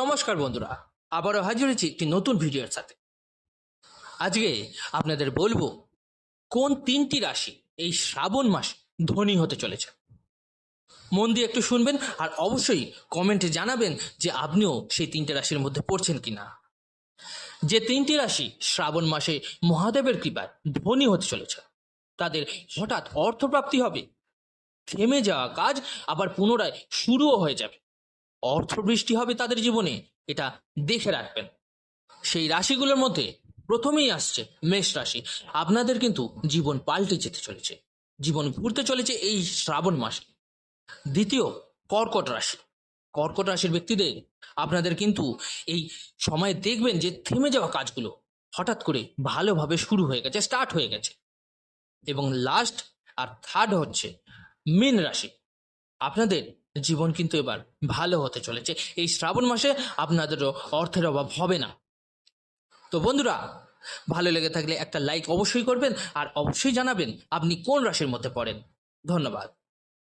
নমস্কার বন্ধুরা, আবারও হাজির হয়েছি একটি নতুন ভিডিওর সাথে। আজকে আপনাদের বলব, কোন তিনটি রাশি এই শ্রাবণ মাসে ধনী হতে চলেছে? মন দিয়ে একটু শুনবেন আর অবশ্যই কমেন্টে জানাবেন যে আপনিও সেই তিনটে রাশির মধ্যে পড়ছেন কিনা। যে তিনটি রাশি শ্রাবণ মাসে মহাদেবের কৃপায় ধনী হতে চলেছে, তাদের হঠাৎ অর্থপ্রাপ্তি হবে, থেমে যাওয়া কাজ আবার পুনরায় শুরুও হয়ে যাবে। অর্থবৃষ্টি হবে তাদের জীবনে, এটা দেখে রাখবেন। সেই রাশিগুলোর মধ্যে প্রথমেই আসছে মেষ রাশি। আপনাদের কিন্তু জীবন পাল্টে যেতে চলেছে। জীবন ঘুরতে চলেছে এই শ্রাবণ মাসে। দ্বিতীয়, কর্কট রাশি। কর্কট রাশির ব্যক্তিদের আপনাদের কিন্তু এই সময় দেখবেন যে থেমে যাওয়া কাজগুলো হঠাৎ করে ভালোভাবে শুরু হয়ে গেছে, স্টার্ট হয়ে গেছে। এবং লাস্ট আর থার্ড হচ্ছে মীন রাশি। আপনাদের জীবন কিন্তু এবার ভালো হতে চলেছে। এই শ্রাবণ মাসে আপনাদেরও অর্থের অভাব হবে না। তো বন্ধুরা, ভালো লেগে থাকলে একটা লাইক অবশ্যই করবেন আর অবশ্যই জানাবেন আপনি কোন রাশির মধ্যে পড়েন। ধন্যবাদ।